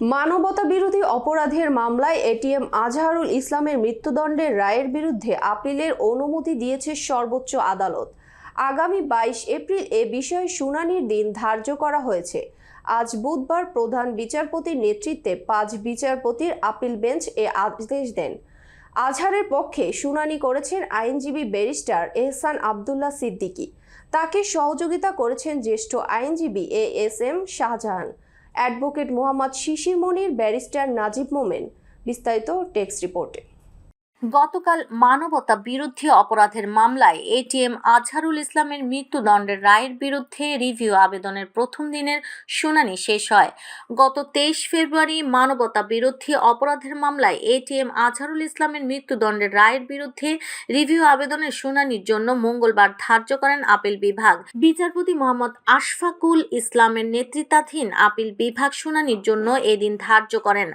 মানবতা বিরোধী অপরাধের মামলায় এটিএম আজহারুল ইসলামের মৃত্যুদণ্ডের রায়ের বিরুদ্ধে আপিলের অনুমতি দিয়েছে সর্বোচ্চ আদালত। আগামী বাইশ এপ্রিল এ বিষয়ে শুনানির দিন ধার্য করা হয়েছে। আজ বুধবার প্রধান বিচারপতির নেতৃত্বে পাঁচ বিচারপতির আপিল বেঞ্চ এ আদেশ দেন। আজহারের পক্ষে শুনানি করেছেন আইনজীবী ব্যারিস্টার এহসান আবদুল্লাহ সিদ্দিকী। তাকে সহযোগিতা করেছেন জ্যেষ্ঠ আইনজীবী A S M Shahjahan. Advocate Mohammad Shishir Monir barrister Najib Momen বিস্তারিত টেক্সট রিপোর্টে। গতকাল মানবতা বিরুদ্ধে অপরাধের মামলায় এটিএম আজহারুল ইসলামের মৃত্যুদণ্ডের রায়ের বিরুদ্ধে রিভিউ আবেদনের প্রথম দিনের শুনানি শেষ হয়। গত তেইশ ফেব্রুয়ারি মানবতা বিরোধী অপরাধের মামলায় এটিএম আজহারুল ইসলামের মৃত্যুদণ্ডের রায়ের বিরুদ্ধে রিভিউ আবেদনের শুনানির জন্য মঙ্গলবার ধার্য করেন আপিল বিভাগ। বিচারপতি মোহাম্মদ আশফাকুল ইসলামের নেতৃত্বাধীন আপিল বিভাগ শুনানির জন্য এদিন ধার্য করেন।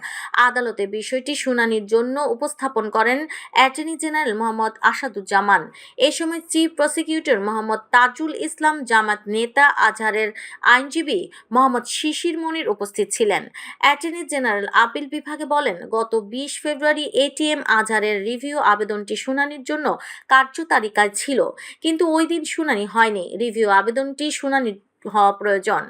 আদালতে বিষয়টি শুনানির জন্য উপস্থাপন করেন অ্যাটর্নি জেনারেল মোহাম্মদ আসাদুজ্জামান। এ সময় চিফ প্রসিকিউটর মোহাম্মদ তাজুল ইসলাম, জামাত নেতা আজহারের আইনজীবী মোহাম্মদ শিশির মনির উপস্থিত ছিলেন। অ্যাটর্নি জেনারেল আপিল বিভাগে বলেন, গত বিশ ফেব্রুয়ারি এটিএম আজহারের রিভিউ আবেদনটি শুনানির জন্য কার্যতালিকায় ছিল, কিন্তু ওই দিন শুনানি হয়নি। রিভিউ আবেদনটি শুনানির হওয়া প্রয়োজন।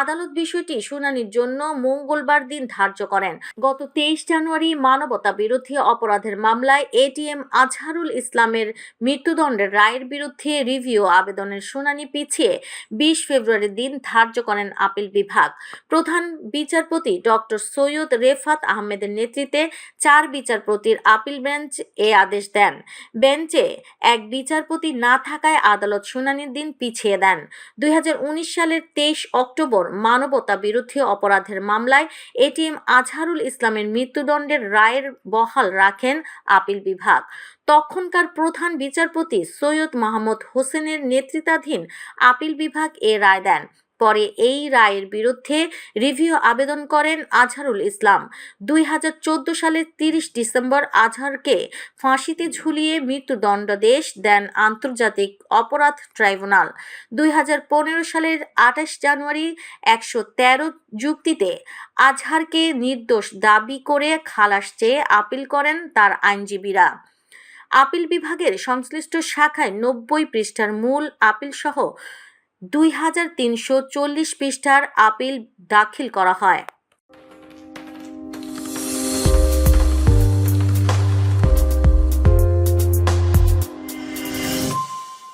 আদালত বিষয়টি শুনানির জন্য মঙ্গলবার দিন ধার্য করেন। গত তেইশ জানুয়ারি মানবতা বিরোধী অপরাধের মামলায় এটিএম আজহারুল ইসলামের মৃত্যুদণ্ডের রায়ের বিরুদ্ধে রিভিউ আবেদনের শুনানি পিছিয়ে বিশ ফেব্রুয়ারির দিন ধার্য করেন আপিল বিভাগ। প্রধান বিচারপতি ডক্টর সৈয়দ রেফাত আহমেদের নেতৃত্বে চার বিচারপতির আপিল বেঞ্চ এ আদেশ দেন। বেঞ্চে এক বিচারপতি না থাকায় আদালত শুনানির দিন পিছিয়ে দেন। দুই হাজার উনিশ সালের তেইশ অক্টোবর মানবতা বিরোধী অপরাধের মামলায় এটিএম আজহারুল ইসলামের মৃত্যুদণ্ডের রায়ের বহাল রাখেন আপিল বিভাগ। তখনকার প্রধান বিচারপতি সৈয়দ মাহমুদ হোসেনের নেতৃত্বাধীন আপিল বিভাগ এ রায় দেন। পরে এই রায়ের বিরুদ্ধে রিভিউ আবেদন করেন আজহারুল ইসলাম। দুই সালের তিরিশ ডিসেম্বর আজহারকে ফাঁসিতে ঝুলিয়ে মৃত্যুদণ্ডাদেশ দেন আন্তর্জাতিক অপরাধ ট্রাইব্যুনাল। দুই হাজার পনেরো সালের আঠাশ জানুয়ারি একশো তেরো যুক্তিতে আজহারকে নির্দোষ দাবি করে খালাস চেয়ে আপিল করেন তার আইনজীবীরা। আপিল বিভাগের সংশ্লিষ্ট শাখায় নব্বই পৃষ্ঠার মূল আপিল সহ দুই হাজার তিনশো চল্লিশ পৃষ্ঠার আপিল দাখিল করা হয়।